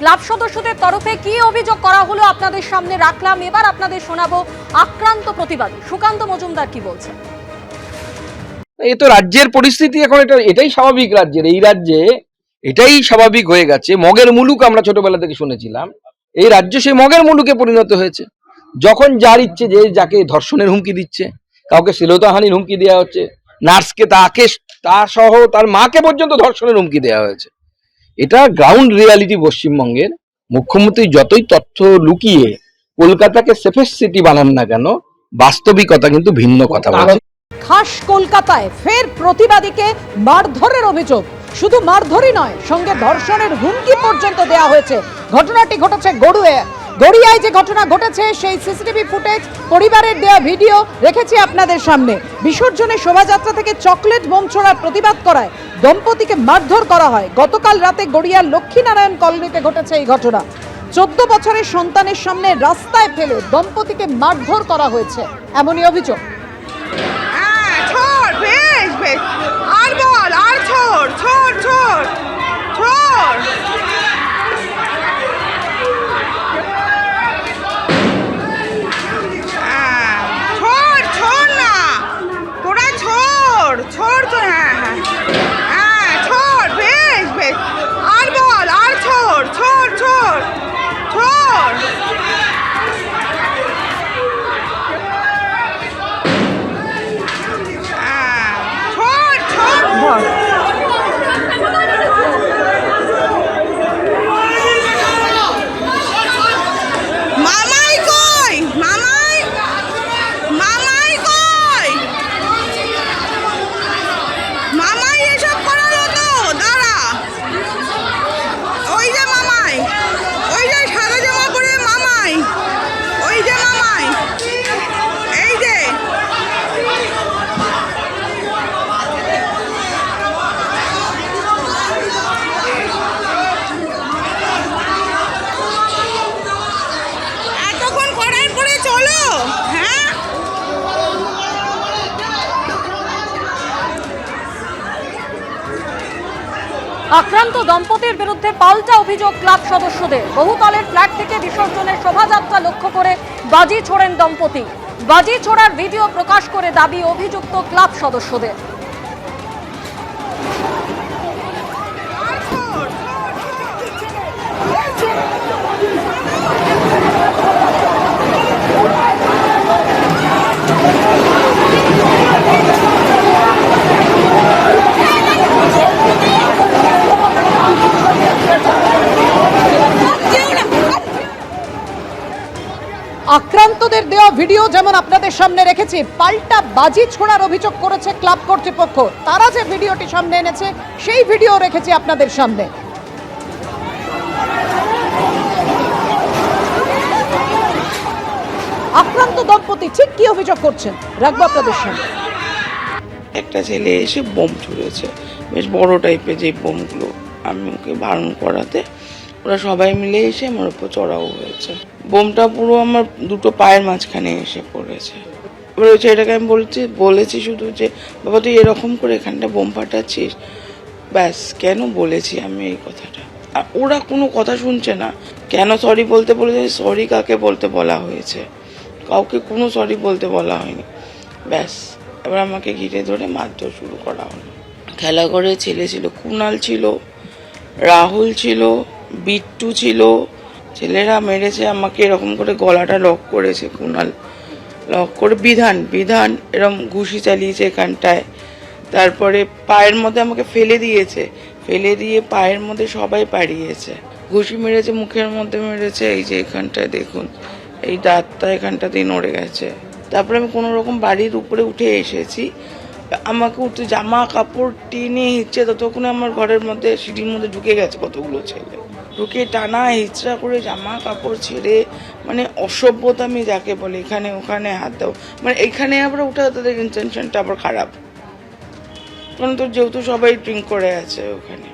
Club সদস্যদের তরফে কি অভিযোগ করা হলো আপনাদের সামনে রাখলাম। এবার আপনাদের শোনাবো আক্রান্ত প্রতিবাদী। সুকান্ত মজুমদার কি বলছেন? এ তো রাজ্যের পরিস্থিতি এখন এটা, এটাই স্বাভাবিক রাজ্যের। এই রাজ্যে এটাই স্বাভাবিক হয়ে গেছে। মগের মুলুক আমরা ছোটবেলা থেকে শুনেছিলাম। এই রাজ্য সেই মগের মুলুকে পরিণত হয়েছে। যখন যার ইচ্ছে যে যাকে ধর্ষণের হুমকি দিচ্ছে, কাউকে শ্লীলতাহানির হুমকি দেওয়া হচ্ছে, নার্সকে তাকে তার সহ তার মাকে পর্যন্ত ধর্ষণের হুমকি দেওয়া হয়েছে। এটা গ্রাউন্ড রিয়ালিটি পশ্চিমবঙ্গের। মুখ্যমন্ত্রী যতই তথ্য লুকিয়ে কলকাতাকে সেফেস্ট সিটি বানান না কেন, বাস্তবিকতা কিন্তু ভিন্ন কথা বলছে। খাস কলকাতায় ফের প্রতিবাদীকে মারধরের অভিযোগ। শুধু মারধরই নয়, সঙ্গে ধর্ষণের হুমকি পর্যন্ত দেয়া হয়েছে। ঘটনাটি ঘটেছে গড়ুয়ে গড়িয়ায় যে ঘটনা ঘটেছে, সেই সিসিটিভি ফুটেজ, পরিবারের দেয়া ভিডিও রেখেছি আপনাদের সামনে। বিসর্জনের শোভাযাত্রা থেকে চকলেট বোম ছোড়ার প্রতিবাদ করায়, দম্পতিকে মারধর করা হয়। গতকাল রাতে গড়িয়ার লক্ষ্মীনারায়ণ কলোনিতে ঘটেছে এই ঘটনা। চোদ্দ বছরের সন্তানের সামনে রাস্তায় ফেলে দম্পতিকে মারধর করা হয়েছে, এমনই অভিযোগ। হ্যাঁ আর বল হ্যাঁ, ছোড় ছোড় না তোরা ছোড় ছোড় তো হ্যাঁ হ্যাঁ হ্যাঁ ছোড় বেশ বেশ আর বল আর ছোড় ছোড় ছোড় ছোড় হ্যাঁ, ছোড় ছোড় মামাই কই মামাই মামাই কই মামাই এসব করালো তো দাঁড়া ওই যে মামাই ওই যে সাদা জামা পরে মামাই ওই যে মামাই এই যে এতক্ষণ করার পরে চলো হ্যাঁ আক্রান্ত দম্পতির বিরুদ্ধে পাল্টা অভিযোগ ক্লাব সদস্যদের। বহুতলের ফ্ল্যাট থেকে বিসর্জনের শোভাযাত্রা লক্ষ্য করে বাজি ছোড়েন দম্পতি। বাজি ছোড়ার ভিডিও প্রকাশ করে দাবি অভিযুক্ত ক্লাব সদস্যদের। আক্রান্তদের দেওয়া ভিডিও যেমন আপনাদের সামনে রেখেছি, পাল্টা বাজি ছোড়ার অভিযোগ করেছে ক্লাব কর্তৃপক্ষ। তারা যে ভিডিওটি সামনে এনেছে, সেই ভিডিও রেখেছি আপনাদের সামনে। আক্রান্ত দম্পতি ঠিক কি অভিযোগ করছেন? রাখব আপনাদের সামনে। একটা ছেলে এসে বোম ছুঁড়েছে। বেশ বড় টাইপের যে বোমগুলো। আমি ওকে বারণ করাতে। ওরা সবাই মিলে এসে আমার উপর চড়াও হয়েছে। বোমটা পুরো আমার দুটো পায়ের মাঝখানে এসে পড়েছে। এবার ওই ছেলেটাকে আমি বলছি, বলেছি শুধু যে, বাবা, তুই এরকম করে এখানটা বোম ফাটাচ্ছিস? ব্যাস, কেন বলেছি আমি এই কথাটা? আর ওরা কোনো কথা শুনছে না। কেন সরি বলতে বলেছে? সরি কাকে বলতে বলা হয়েছে? কাউকে কোনো সরি বলতে বলা হয়নি। ব্যাস, এবার আমাকে ঘিরে ধরে মারধর শুরু করা হলো। খেলা করে ছেলে ছিল, কুনাল ছিল। রাহুল ছিল, বিট্টু ছিল, ছেলেরা মেরেছে, আমাকে এরকম করে গলাটা লক করেছে কুনাল। লক করে, বিধান বিধান এরম ঘুষি চালিয়েছে এখানটায়। তারপরে পায়ের মধ্যে আমাকে ফেলে দিয়েছে, ফেলে দিয়ে পায়ের মধ্যে সবাই পাড়িয়েছে। ঘুষি মেরেছে, মুখের মধ্যে মেরেছে, এই যে এখানটায় দেখুন, এই দাঁতটা এখানটাতেই নড়ে গেছে। তারপরে আমি কোনো রকম বাড়ির উপরে উঠে এসেছি। আমাকে উঠতে জামা, কাপড়, টেনে হিচ্ছে ততক্ষণে আমার ঘরের মধ্যে, সিঁড়ির মধ্যে ঢুকে গেছে কতগুলো ছেলে। ঢুকে টানা, হিচড়া করে জামা, কাপড় ছেড়ে মানে অসভ্যতা আমি যাকে বলে, এখানে ওখানে হাত দাও। মানে এখানে আবার ওঠা তাদের ইন্টেনশনটা আবার খারাপ। কারণ তো যেহেতু সবাই ড্রিঙ্ক করে আছে ওখানে।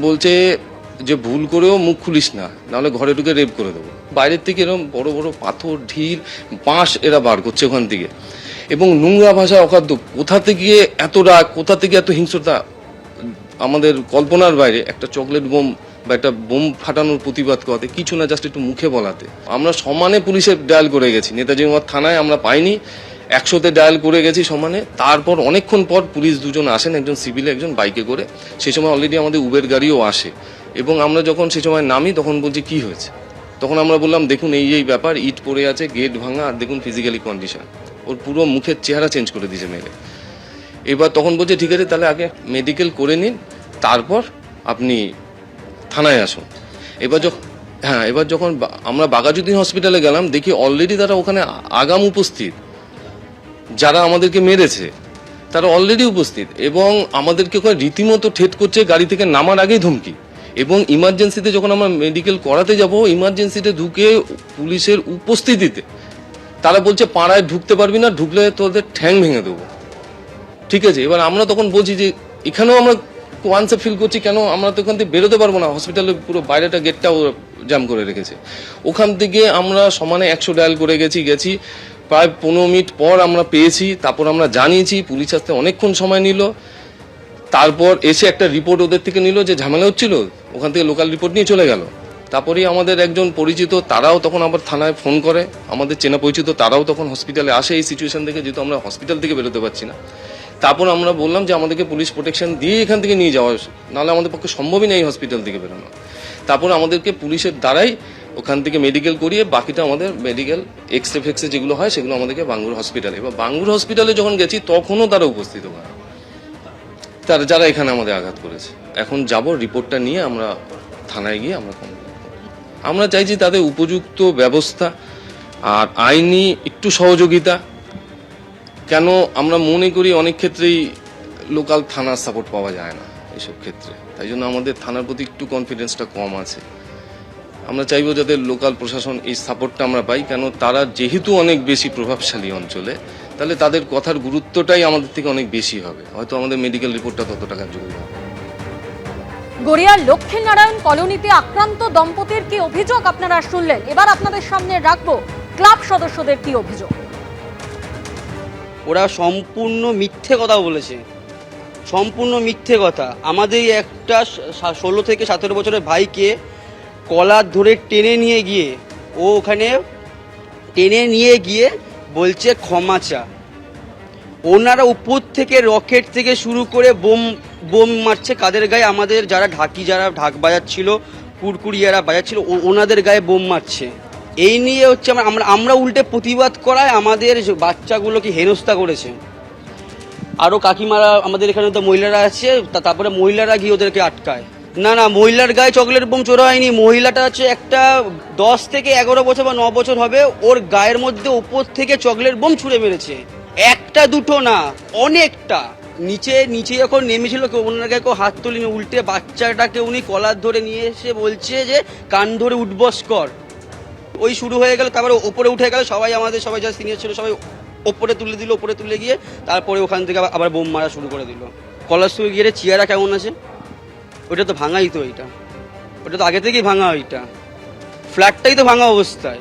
বলছে যে ভুল করেও মুখ খুলিস না, নাহলে ঘরে ঢুকে রেপ করে দেবো। বাইরের থেকে এরকম বড় বড় পাথর, ঢিল, বাঁশ এরা বার করছে ওখান থেকে। এবং নোংরা ভাষা অখাদ্য, কোথা থেকে এত রাগ, কোথা থেকে এত হিংস্রতা? আমাদের কল্পনার বাইরে একটা চকলেট বোম বা একটা বোম ফাটানোর প্রতিবাদ করাতে কিছু না, জাস্ট একটু মুখে বলাতে। আমরা সমানে পুলিশের ডায়াল করে গেছি। নেতাজি নগর থানায় আমরা পাইনি, একশোতে ডায়াল করে গেছি সমানে। তারপর অনেকক্ষণ পর পুলিশ দুজন আসেন, একজন সিভিলে, একজন বাইকে করে। সেই সময় অলরেডি আমাদের উবের গাড়িও আসে। এবং আমরা যখন সে সময় নামি, তখন বলছি, কি হয়েছে? তখন আমরা বললাম, দেখুন, এই এই ব্যাপার, ইট পড়ে আছে, গেট ভাঙা, আর দেখুন ফিজিক্যালি কন্ডিশন ওর পুরো মুখের চেহারা চেঞ্জ করে দিয়েছে মেরে এবার তখন বলছে, ঠিক আছে, তাহলে আগে মেডিকেল করে নিন, তারপর আপনি থানায় আসুন। এবার যখন হ্যাঁ এবার যখন আমরা বাগাজুদ্দিন হসপিটালে গেলাম, দেখি অলরেডি তারা ওখানে আগাম উপস্থিত। যারা আমাদেরকে মেরেছে, তারা অলরেডি উপস্থিত এবং আমাদেরকে ওখানে রীতিমতো ঠেট করছে, গাড়ি থেকে নামার আগেই ধমকি। এবং ইমার্জেন্সিতে যখন আমরা মেডিকেল করাতে যাব ইমার্জেন্সিতে ঢুকে পুলিশের উপস্থিতিতে তারা বলছে, পাড়ায় ঢুকতে পারবি না, ঢুকলে তোদের ঠ্যাং ভেঙে দেবো। ঠিক আছে, এবার আমরা তখন বলছি যে, এখানেও আমরা ওয়ান্সে ফিল করছি, কেন আমরা তো ওখান থেকে বেরোতে পারব না হসপিটালের পুরো বাইরেটা গেটটাও জ্যাম করে রেখেছে। ওখান থেকে আমরা সমানে একশো ডায়াল করে গেছি গেছি, প্রায় পনেরো মিনিট পর আমরা পেয়েছি, তারপর আমরা জানিয়েছি, পুলিশ আসতে অনেকক্ষণ সময় নিল। তারপর এসে একটা রিপোর্ট ওদের থেকে নিল যে ঝামেলা হচ্ছিল, ওখান থেকে লোকাল রিপোর্ট নিয়ে চলে গেল। তারপরেই আমাদের একজন পরিচিত, তারাও তখন আবার থানায় ফোন করে। আমাদের চেনা পরিচিত তারাও তখন হসপিটালে আসে এই সিচুয়েশন থেকে যেহেতু আমরা হসপিটাল থেকে বেরোতে পারছি না। তারপর আমরা বললাম যে আমাদেরকে পুলিশ প্রোটেকশন দিয়ে এখান থেকে নিয়ে যাওয়া নাহলে আমাদের পক্ষে সম্ভবই নেই হসপিটাল থেকে বেরোনো। তারপর আমাদেরকে পুলিশের দ্বারাই ওখান থেকে মেডিকেল করিয়ে বাকিটা আমাদের মেডিকেল এক্স রে ফেক্সে যেগুলো হয়, সেগুলো আমাদেরকে বাঙ্গুর হসপিটালে এবার বাঙ্গুর হসপিটালে যখন গেছি, তখনও তারা উপস্থিত ওখানে তারা, যারা এখানে আমাদের আঘাত করেছে। এখন যাব রিপোর্টটা নিয়ে আমরা থানায় গিয়ে আমরা। আমরা চাইছি তাদের উপযুক্ত ব্যবস্থা আর আইনি একটু সহযোগিতা। কেন আমরা মনে করি অনেক ক্ষেত্রেই লোকাল থানার সাপোর্ট পাওয়া যায় না এসব ক্ষেত্রে। তাই জন্য আমাদের থানার প্রতি একটু কনফিডেন্সটা কম আছে। আমরা চাইব যাদের লোকাল প্রশাসন এই সাপোর্টটা আমরা পাই। কেন তারা যেহেতু অনেক বেশি প্রভাবশালী অঞ্চলে, তাহলে তাদের কথার গুরুত্বটাই আমাদের থেকে অনেক বেশি হবে। হয়তো আমাদের মেডিকেল রিপোর্টটা তত টাকার জরুরি হবে গড়িয়ার লক্ষ্মীনারায়ণ কলোনিতে আক্রান্ত দম্পতির কি অভিযোগ আপনারা শুনলেন? এবার আপনাদের সামনে রাখব ক্লাব সদস্যদের কি অভিযোগ? ওরা সম্পূর্ণ মিথ্যে কথা বলেছে। সম্পূর্ণ মিথ্যে কথা। আমাদের একটা ষোলো থেকে সতেরো বছরের ভাইকে কলার ধরে টেনে নিয়ে গিয়ে, ও ওখানে টেনে নিয়ে গিয়ে বলছে ক্ষমা চা। ওনারা উপর থেকে রকেট থেকে শুরু করে বোম বোম মারছে কাদের গায়ে? আমাদের যারা ঢাকি যারা ঢাক বাজাচ্ছিল, কুরকুরিয়ারা বাজাচ্ছিল, ও- ওনাদের গায়ে বোম মারছে। এই নিয়ে হচ্ছে আমরা আমরা উল্টে প্রতিবাদ করায় আমাদের বাচ্চাগুলোকে হেনস্থা করেছে। আরও কাকিমারা আমাদের এখানে তো মহিলারা আছে তারপরে মহিলারা গিয়ে ওদেরকে আটকায়। না না, মহিলার গায়ে চকলেট বোম চোরা হয়নি। মহিলাটা হচ্ছে একটা দশ থেকে এগারো বছর বা ন বছর হবে, ওর গায়ের মধ্যে উপর থেকে চকলেট বোম ছুঁড়ে মেরেছে। একটা দুটো না, অনেকটা। নিচে নিচে যখন নেমেছিল, কেউ ওনার গায়ে কেউ হাত তুলিনি, উল্টে বাচ্চাটাকে উনি কলার ধরে নিয়ে এসে বলছে যে, কান ধরে উঠবস কর। ওই শুরু হয়ে গেল, তারপরে ওপরে উঠে গেল, সবাই আমাদের, সবাই যা সিনিয়র ছিল, সবাই ওপরে তুলে দিল, ওপরে তুলে গিয়ে তারপরে ওখান থেকে আবার- বোম মারা শুরু করে দিল। কলার সুই গিয়ে চেয়ারা কেমন আছে? ওটা তো ভাঙাই তো ওইটা ওটা তো আগে থেকেই ভাঙা ওইটা ফ্ল্যাটটাই তো ভাঙা অবস্থায়।